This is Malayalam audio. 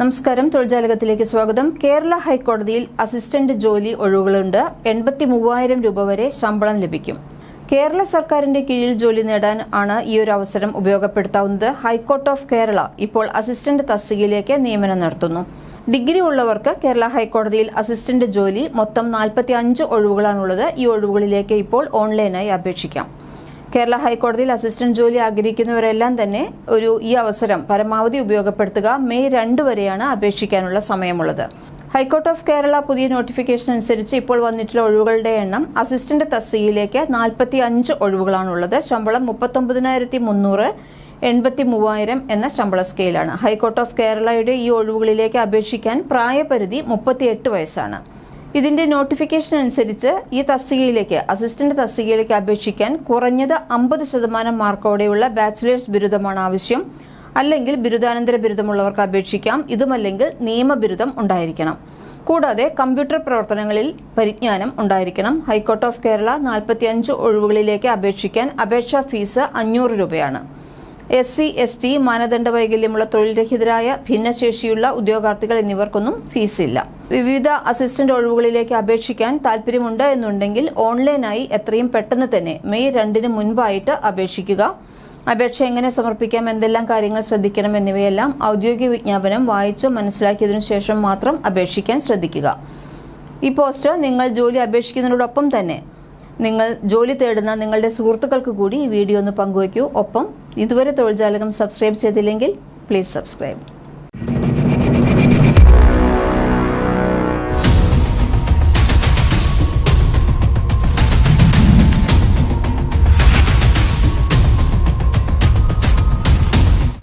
നമസ്കാരം. തൊഴിൽജാലകത്തിലേക്ക് സ്വാഗതം. കേരള ഹൈക്കോടതിയിൽ അസിസ്റ്റന്റ് ജോലി ഒഴിവുകളുണ്ട്. എൺപത്തി മൂവായിരം രൂപ വരെ ശമ്പളം ലഭിക്കും. കേരള സർക്കാരിന്റെ കീഴിൽ ജോലി നേടാൻ ആണ് ഈ ഒരു അവസരം ഉപയോഗപ്പെടുത്താവുന്നത്. ഹൈക്കോർട്ട് ഓഫ് കേരള ഇപ്പോൾ അസിസ്റ്റന്റ് തസ്തികയിലേക്ക് നിയമനം നടത്തുന്നു. ഡിഗ്രി ഉള്ളവർക്ക് കേരള ഹൈക്കോടതിയിൽ അസിസ്റ്റന്റ് ജോലി മൊത്തം നാൽപ്പത്തി അഞ്ച് ഒഴിവുകളാണുള്ളത്. ഈ ഒഴിവുകളിലേക്ക് ഇപ്പോൾ ഓൺലൈനായി അപേക്ഷിക്കാം. കേരള ഹൈക്കോടതിയിൽ അസിസ്റ്റന്റ് ജോലി ആഗ്രഹിക്കുന്നവരെല്ലാം തന്നെ ഒരു ഈ അവസരം പരമാവധി ഉപയോഗപ്പെടുത്തുക മെയ് രണ്ട് വരെയാണ് അപേക്ഷിക്കാനുള്ള സമയമുള്ളത്. ഹൈക്കോർട്ട് ഓഫ് കേരള പുതിയ നോട്ടിഫിക്കേഷൻ അനുസരിച്ച് ഇപ്പോൾ വന്നിട്ടുള്ള ഒഴിവുകളുടെ എണ്ണം അസിസ്റ്റന്റ് തസ്തികയിലേക്ക് നാൽപ്പത്തി അഞ്ച് ഒഴിവുകളാണുള്ളത്. ശമ്പളം മുപ്പത്തൊമ്പതിനായിരത്തി മുന്നൂറ് എൺപത്തി മൂവായിരം എന്ന ശമ്പള സ്കെയിലാണ്. ഹൈക്കോർട്ട് ഓഫ് കേരളയുടെ ഈ ഒഴിവുകളിലേക്ക് അപേക്ഷിക്കാൻ പ്രായപരിധി മുപ്പത്തിയെട്ട് വയസ്സാണ്. ഇതിന്റെ നോട്ടിഫിക്കേഷൻ അനുസരിച്ച് ഈ തസ്തികയിലേക്ക് അസിസ്റ്റന്റ് തസ്തികയിലേക്ക് അപേക്ഷിക്കാൻ കുറഞ്ഞത് അമ്പത് ശതമാനം മാർക്കോടെയുള്ള ബാച്ചിലേഴ്സ് ബിരുദമാണ് ആവശ്യം. അല്ലെങ്കിൽ ബിരുദാനന്തര ബിരുദമുള്ളവർക്ക് അപേക്ഷിക്കാം. ഇതുമല്ലെങ്കിൽ നിയമബിരുദം ഉണ്ടായിരിക്കണം. കൂടാതെ കമ്പ്യൂട്ടർ പ്രവർത്തനങ്ങളിൽ പരിജ്ഞാനം ഉണ്ടായിരിക്കണം. ഹൈക്കോർട്ട് ഓഫ് കേരള നാൽപ്പത്തിയഞ്ച് ഒഴിവുകളിലേക്ക് അപേക്ഷിക്കാൻ അപേക്ഷാ ഫീസ് അഞ്ഞൂറ് രൂപയാണ്. എസ് സി എസ് ടി മാനദണ്ഡ വൈകല്യമുള്ള തൊഴിൽ രഹിതരായ ഭിന്നശേഷിയുള്ള ഉദ്യോഗാർത്ഥികൾ എന്നിവർക്കൊന്നും ഫീസില്ല. വിവിധ അസിസ്റ്റന്റ് ഒഴിവുകളിലേക്ക് അപേക്ഷിക്കാൻ താല്പര്യമുണ്ട് എന്നുണ്ടെങ്കിൽ ഓൺലൈനായി എത്രയും പെട്ടെന്ന് തന്നെ മെയ് രണ്ടിന് മുൻപായിട്ട് അപേക്ഷിക്കുക. അപേക്ഷ എങ്ങനെ സമർപ്പിക്കാം എന്തെല്ലാം കാര്യങ്ങൾ ശ്രദ്ധിക്കണം എന്നിവയെല്ലാം ഔദ്യോഗിക വിജ്ഞാപനം വായിച്ചു മനസ്സിലാക്കിയതിനു ശേഷം മാത്രം അപേക്ഷിക്കാൻ ശ്രദ്ധിക്കുക. ഈ പോസ്റ്റ് നിങ്ങൾ ജോലി അപേക്ഷിക്കുന്നതിനോടൊപ്പം തന്നെ നിങ്ങൾ ജോലി തേടുന്ന നിങ്ങളുടെ സുഹൃത്തുക്കൾക്ക് കൂടി ഈ വീഡിയോ ഒന്ന് പങ്കുവയ്ക്കൂ. ഒപ്പം ഇതുവരെ തൊഴിൽജാലകം സബ്സ്ക്രൈബ് ചെയ്തില്ലെങ്കിൽ പ്ലീസ് സബ്സ്ക്രൈബ്